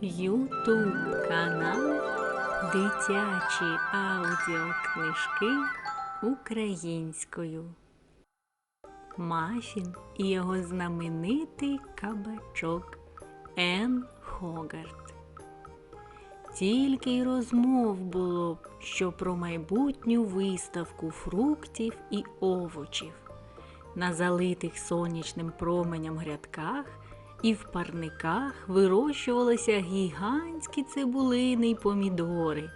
Ютуб канал Дитячі аудіокнижки українською. Мафін і його знаменитий кабачок Ен Хогарт. Тільки й розмов було що про майбутню виставку фруктів і овочів. На залитих сонячним променям грядках і в парниках вирощувалися гігантські цибулини й помідори.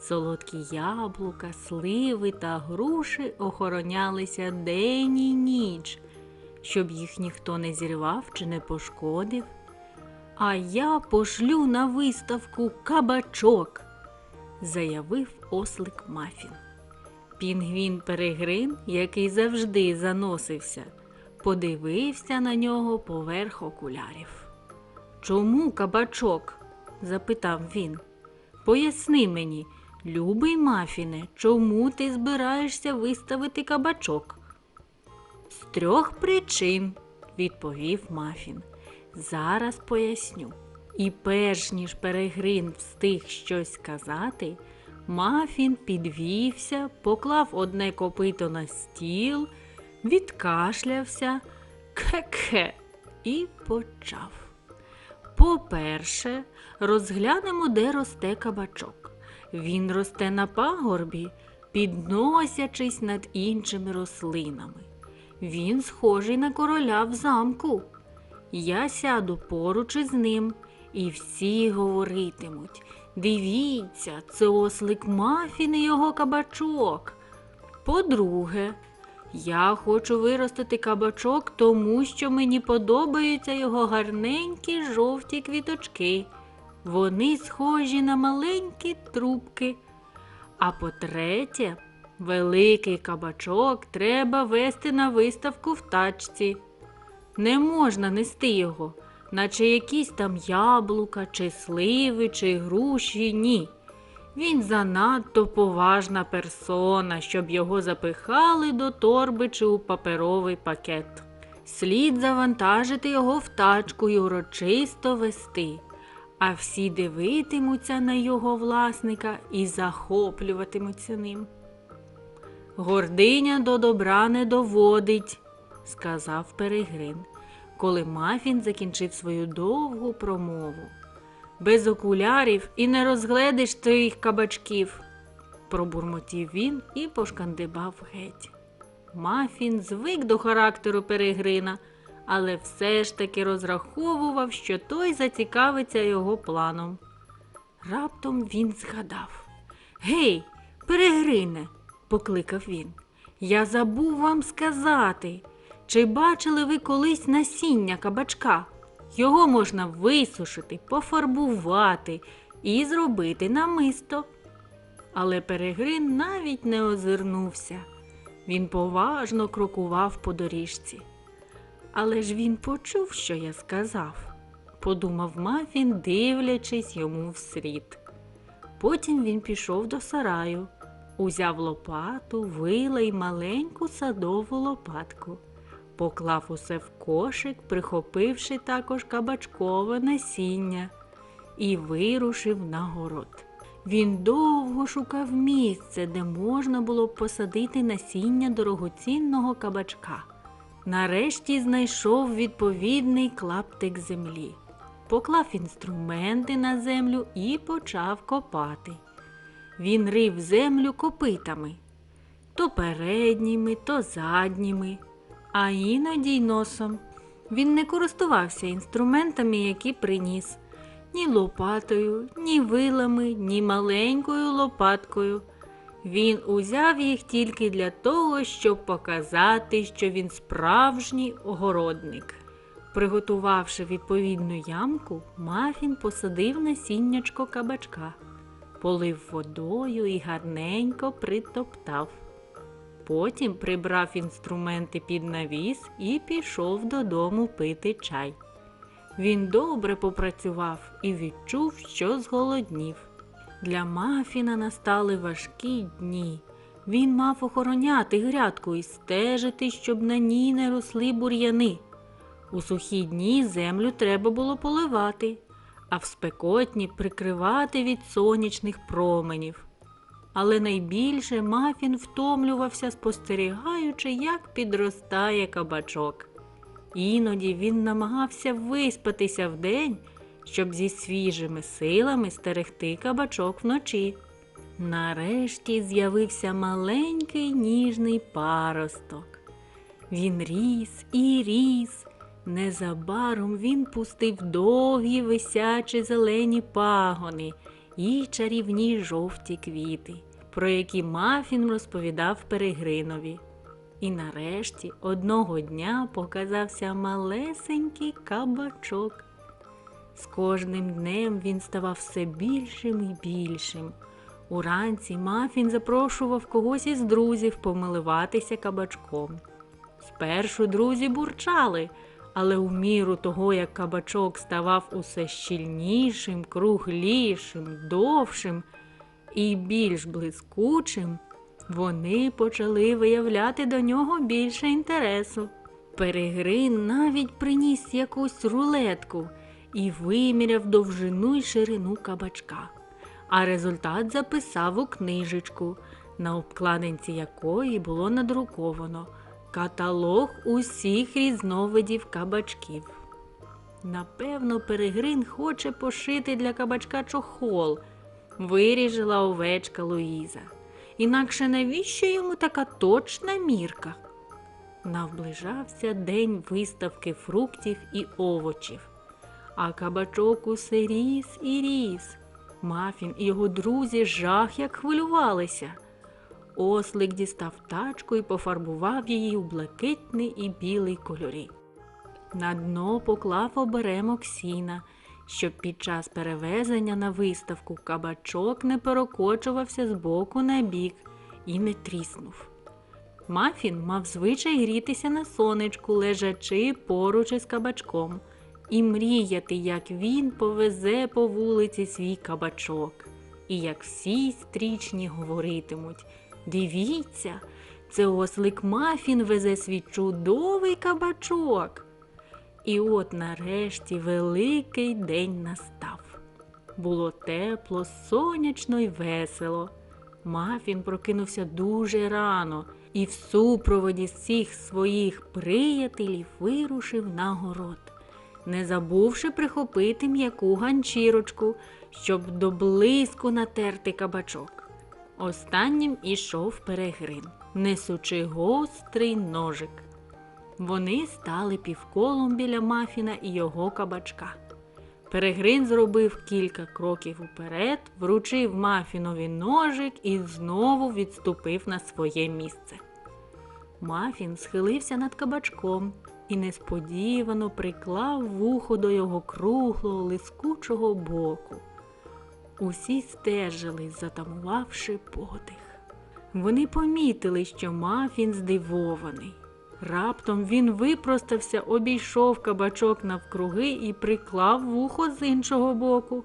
Солодкі яблука, сливи та груші охоронялися день і ніч, щоб їх ніхто не зірвав чи не пошкодив. А я пошлю на виставку кабачок, заявив ослик Мафін. Пінгвін Перегрин, який завжди заносився, подивився на нього поверх окулярів. Чому кабачок? запитав він. Поясни мені, любий Мафіне, чому ти збираєшся виставити кабачок? З трьох причин, відповів Мафін. Зараз поясню. І перш ніж Перегрин встиг щось сказати, Мафін підвівся, поклав одне копито на стіл, відкашлявся, ке-ке і почав. По-перше, розглянемо, де росте кабачок. Він росте на пагорбі, підносячись над іншими рослинами. Він схожий на короля в замку. Я сяду поруч із ним, і всі говоритимуть. Дивіться, це ослик Мафін і його кабачок. По-друге, я хочу виростити кабачок, тому що мені подобаються його гарненькі жовті квіточки. Вони схожі на маленькі трубки. А по-третє, великий кабачок треба вести на виставку в тачці. Не можна нести його, наче якісь там яблука, чи сливи, чи груші, ні. Він занадто поважна персона, щоб його запихали до торби чи у паперовий пакет. Слід завантажити його в тачку й урочисто вести, а всі дивитимуться на його власника і захоплюватимуться ним. Гординя до добра не доводить, сказав Перегрин, коли Мафін закінчив свою довгу промову. Без окулярів і не розгледиш твоїх кабачків, пробурмотів він і пошкандибав геть. Мафін звик до характеру Перегрина, але все ж таки розраховував, що той зацікавиться його планом. Раптом він згадав Гей, Перегрине, покликав він. Я забув вам сказати, чи бачили ви колись насіння кабачка? Його можна висушити, пофарбувати і зробити намисто. Але Перегрин навіть не озирнувся. Він поважно крокував по доріжці. Але ж він почув, що я сказав, подумав Мафін, дивлячись йому вслід. Потім він пішов до сараю, узяв лопату, вила й маленьку садову лопатку, поклав усе в кошик, прихопивши також кабачкове насіння, і вирушив на город. Він довго шукав місце, де можна було б посадити насіння дорогоцінного кабачка. Нарешті знайшов відповідний клаптик землі, поклав інструменти на землю і почав копати. Він рив землю копитами то передніми, то задніми, а іноді й носом. Він не користувався інструментами, які приніс ні лопатою, ні вилами, ні маленькою лопаткою. Він узяв їх тільки для того, щоб показати, що він справжній огородник. Приготувавши відповідну ямку, Мафін посадив насіннячко кабачка, полив водою і гарненько притоптав. Потім прибрав інструменти під навіс і пішов додому пити чай. Він добре попрацював і відчув, що зголоднів. Для Мафіна настали важкі дні. Він мав охороняти грядку і стежити, щоб на ній не росли бур'яни. У сухі дні землю треба було поливати, а в спекотні прикривати від сонячних променів. Але найбільше Мафін втомлювався, спостерігаючи, як підростає кабачок. Іноді він намагався виспатися вдень, щоб зі свіжими силами стерегти кабачок вночі. Нарешті з'явився маленький ніжний паросток. Він ріс і ріс. Незабаром він пустив довгі висячі зелені пагони і чарівні жовті квіти, про які Мафін розповідав Перегринові. І нарешті одного дня показався малесенький кабачок. З кожним днем він ставав все більшим і більшим. Уранці Мафін запрошував когось із друзів помиливатися кабачком. Спершу друзі бурчали, але у міру того, як кабачок ставав усе щільнішим, круглішим, довшим і більш блискучим, вони почали виявляти до нього більше інтересу. Перегрин навіть приніс якусь рулетку і виміряв довжину й ширину кабачка, а результат записав у книжечку, на обкладинці якої було надруковано каталог усіх різновидів кабачків. Напевно, Перегрин хоче пошити для кабачка чохол, виріжила овечка Луїза. Інакше навіщо йому така точна мірка? Навближався день виставки фруктів і овочів, а кабачок усе ріс і ріс. Мафін і його друзі жах як хвилювалися. Ослик дістав тачку і пофарбував її у блакитний і білий кольорі. На дно поклав оберемок сіна, щоб під час перевезення на виставку кабачок не перекочувався з боку на бік і не тріснув. Мафін мав звичай грітися на сонечку, лежачи поруч із кабачком, і мріяти, як він повезе по вулиці свій кабачок, і як всі стрічні говоритимуть Дивіться, це ослик Мафін везе свій чудовий кабачок. І от нарешті великий день настав. Було тепло, сонячно й весело. Мафін прокинувся дуже рано і в супроводі всіх своїх приятелів вирушив на город, не забувши прихопити м'яку ганчірочку, щоб до натерти кабачок. Останнім ішов перегрин, несучи гострий ножик. Вони стали півколом біля мафіна і його кабачка. Перегрин зробив кілька кроків уперед, вручив мафінові ножик і знову відступив на своє місце. Мафін схилився над кабачком і несподівано приклав вухо до його круглого, лискучого боку. Усі стежили, затамувавши подих. Вони помітили, що Мафін здивований. Раптом він випростався, обійшов кабачок навкруги і приклав вухо з іншого боку.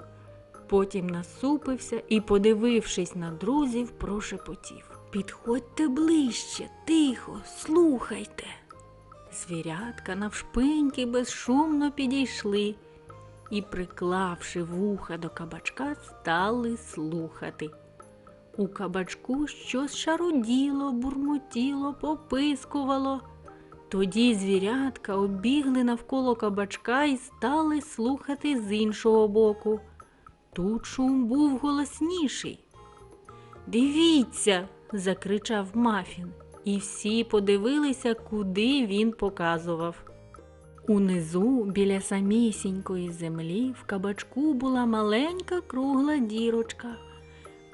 Потім насупився і, подивившись на друзів, прошепотів Підходьте ближче, тихо, слухайте. Звірятка навшпиньки безшумно підійшли і, приклавши вуха до кабачка, стали слухати. У кабачку щось шаруділо, бурмотіло, попискувало. Тоді звірятка обігли навколо кабачка і стали слухати з іншого боку. Тут шум був голосніший. Дивіться, закричав Мафін, і всі подивилися, куди він показував. Унизу, біля самісінької землі, в кабачку була маленька кругла дірочка.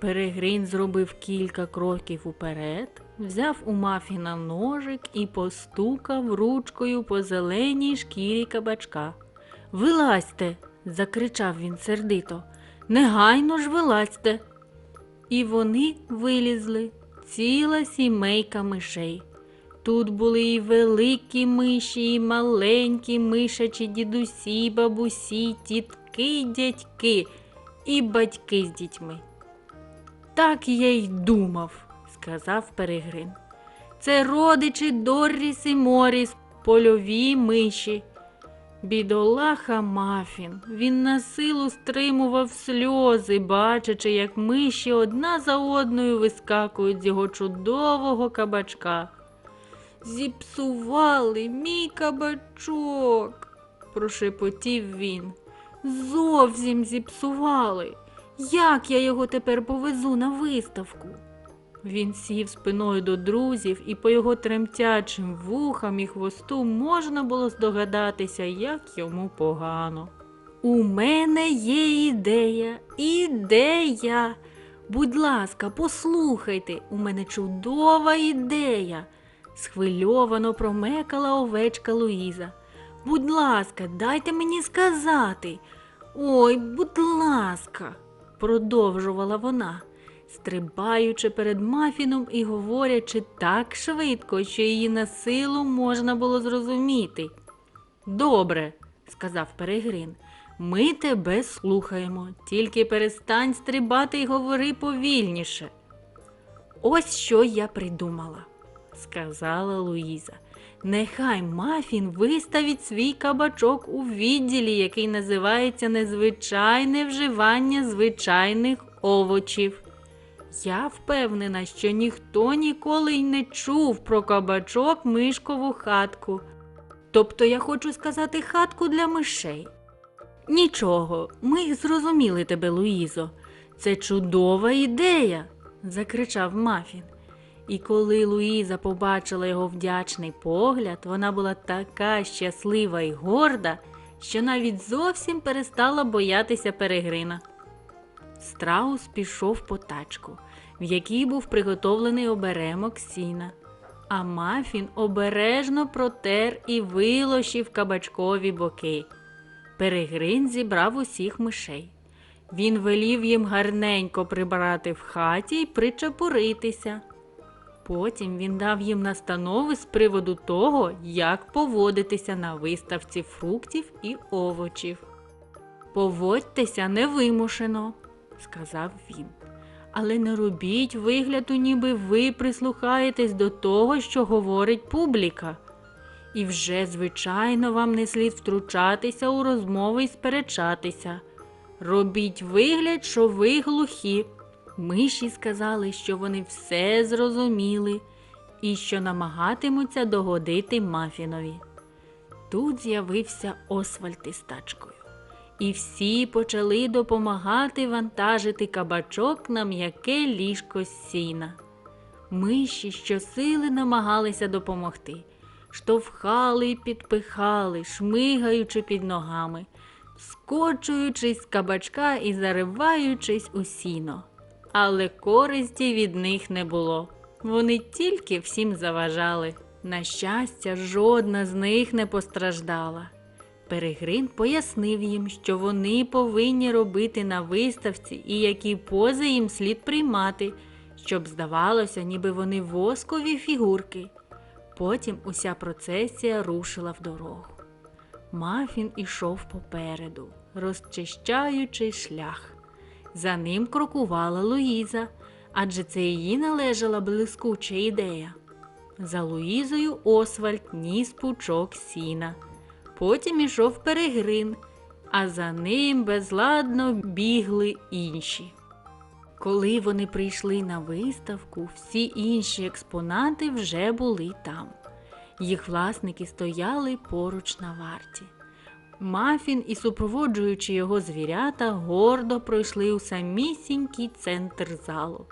Перегрин зробив кілька кроків уперед, взяв у мафіна ножик і постукав ручкою по зеленій шкірі кабачка. Вилазьте, закричав він сердито. Негайно ж вилазьте. І вони вилізли, ціла сімейка мишей. Тут були і великі миші, і маленькі мишачі дідусі, бабусі, тітки, дядьки і батьки з дітьми. Так я й думав, сказав Перегрин. Це родичі Дорріс і Моріс, польові миші. Бідолаха Мафін. Він на силу стримував сльози, бачачи, як миші одна за одною вискакують з його чудового кабачка. Зіпсували мій кабачок, прошепотів він. Зовсім зіпсували. Як я його тепер повезу на виставку? Він сів спиною до друзів, і по його тремтячим вухам і хвосту можна було здогадатися, як йому погано. У мене є ідея, ідея. Будь ласка, послухайте, у мене чудова ідея. Схвильовано промекала овечка Луїза. Будь ласка, дайте мені сказати. Ой, будь ласка, продовжувала вона стрибаючи перед мафіном і говорячи так швидко, що її на силу можна було зрозуміти. Добре, сказав Перегрин, ми тебе слухаємо, тільки перестань стрибати і говори повільніше. Ось що я придумала, сказала Луїза. Нехай мафін виставить свій кабачок у відділі, який називається незвичайне вживання звичайних овочів. Я впевнена, що ніхто ніколи й не чув про кабачок мишкову хатку. Тобто я хочу сказати хатку для мишей. Нічого, ми зрозуміли тебе, Луїзо. Це чудова ідея, закричав Мафін. І коли Луїза побачила його вдячний погляд, вона була така щаслива і горда, що навіть зовсім перестала боятися перегрина. Страус пішов по тачку, в якій був приготовлений оберемок сіна, а мафін обережно протер і вилощив кабачкові боки. Перегрин зібрав усіх мишей. Він велів їм гарненько прибрати в хаті і причепуритися. Потім він дав їм настанови з приводу того, як поводитися на виставці фруктів і овочів. Поводьтеся невимушено, сказав він. Але не робіть вигляду, ніби ви прислухаєтесь до того, що говорить публіка. І вже, звичайно, вам не слід втручатися у розмови і сперечатися. Робіть вигляд, що ви глухі. Миші сказали, що вони все зрозуміли і що намагатимуться догодити мафінові. Тут з'явився Освальд із тачкою і всі почали допомагати вантажити кабачок на м'яке ліжко сіна. Миші щосили намагалися допомогти, штовхали й підпихали, шмигаючи під ногами, скочуючись з кабачка і зариваючись у сіно. Але користі від них не було. Вони тільки всім заважали. На щастя, жодна з них не постраждала. Перегрин пояснив їм, що вони повинні робити на виставці і які пози їм слід приймати, щоб здавалося, ніби вони воскові фігурки. Потім уся процесія рушила в дорогу. Мафін ішов попереду, розчищаючи шлях. За ним крокувала Луїза, адже це її належала блискуча ідея. За Луїзою Освальд ніс пучок сіна. Потім ішов перегрин, а за ним безладно бігли інші. Коли вони прийшли на виставку, всі інші експонати вже були там. Їх власники стояли поруч на варті. Мафін і супроводжуючи його звірята, гордо пройшли у самісінький центр залу.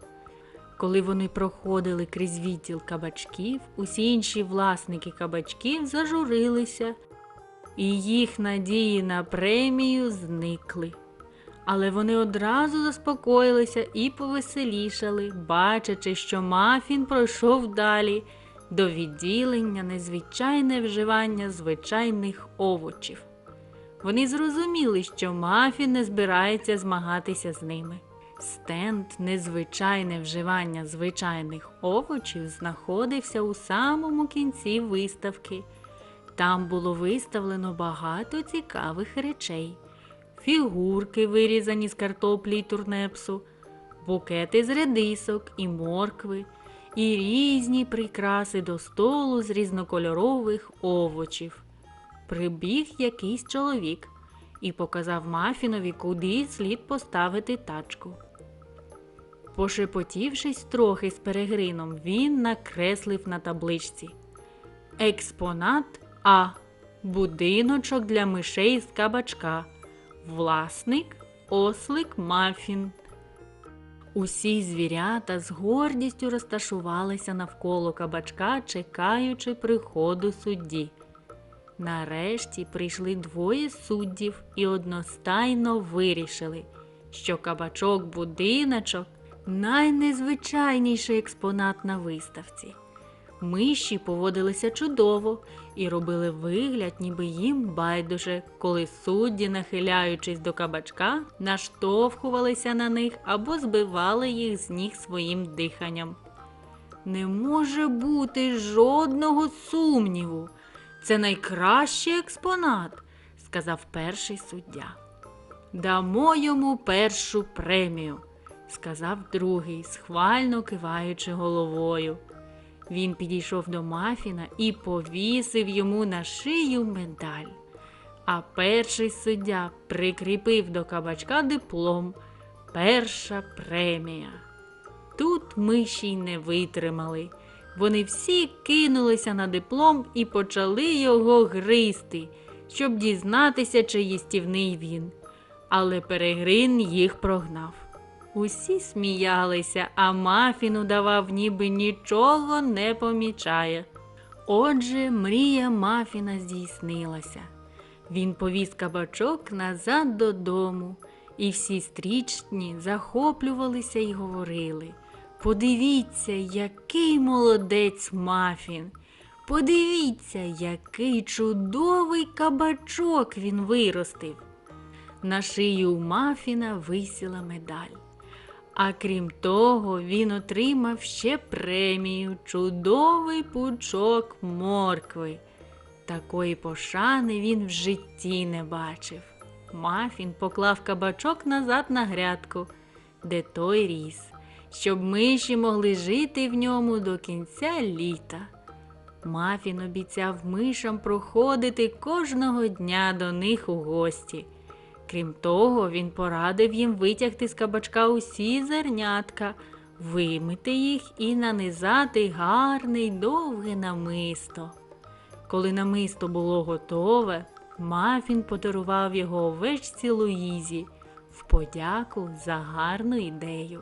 Коли вони проходили крізь відділ кабачків, усі інші власники кабачків зажурилися і їх надії на премію зникли. Але вони одразу заспокоїлися і повеселішали, бачачи, що мафін пройшов далі до відділення незвичайне вживання звичайних овочів. Вони зрозуміли, що мафін не збирається змагатися з ними. Стенд незвичайне вживання звичайних овочів знаходився у самому кінці виставки. Там було виставлено багато цікавих речей: фігурки, вирізані з картоплі й турнепсу, букети з редисок і моркви, і різні прикраси до столу з різнокольорових овочів. Прибіг якийсь чоловік і показав Мафінові, куди слід поставити тачку. Пошепотівшись трохи з перегрином, він накреслив на табличці Експонат А. Будиночок для мишей з кабачка. Власник ослик Мафін. Усі звірята з гордістю розташувалися навколо кабачка, чекаючи приходу судді. Нарешті прийшли двоє суддів і одностайно вирішили, що кабачок будиночок найнезвичайніший експонат на виставці. Миші поводилися чудово і робили вигляд, ніби їм байдуже, коли судді, нахиляючись до кабачка, наштовхувалися на них або збивали їх з ніг своїм диханням. Не може бути жодного сумніву. Це найкращий експонат, сказав перший суддя. Дамо йому першу премію, сказав другий, схвально киваючи головою. Він підійшов до Мафіна і повісив йому на шию медаль. А перший суддя прикріпив до кабачка диплом Перша премія. Тут миші й не витримали. Вони всі кинулися на диплом і почали його гризти, щоб дізнатися, чи їстівний він. Але Перегрин їх прогнав. Усі сміялися, а Мафін удавав, ніби нічого не помічає. Отже, мрія Мафіна здійснилася. Він повіз кабачок назад додому, і всі стрічні захоплювалися й говорили. Подивіться, який молодець Мафін. Подивіться, який чудовий кабачок він виростив. На шию Мафіна висіла медаль. А крім того, він отримав ще премію чудовий пучок моркви. Такої пошани він в житті не бачив. Мафін поклав кабачок назад на грядку, де той ріс, щоб миші могли жити в ньому до кінця літа. Мафін обіцяв мишам проходити кожного дня до них у гості. Крім того, він порадив їм витягти з кабачка усі зернятка, вимити їх і нанизати гарне й довге намисто. Коли намисто було готове, Мафін подарував його овечці Луїзі в подяку за гарну ідею.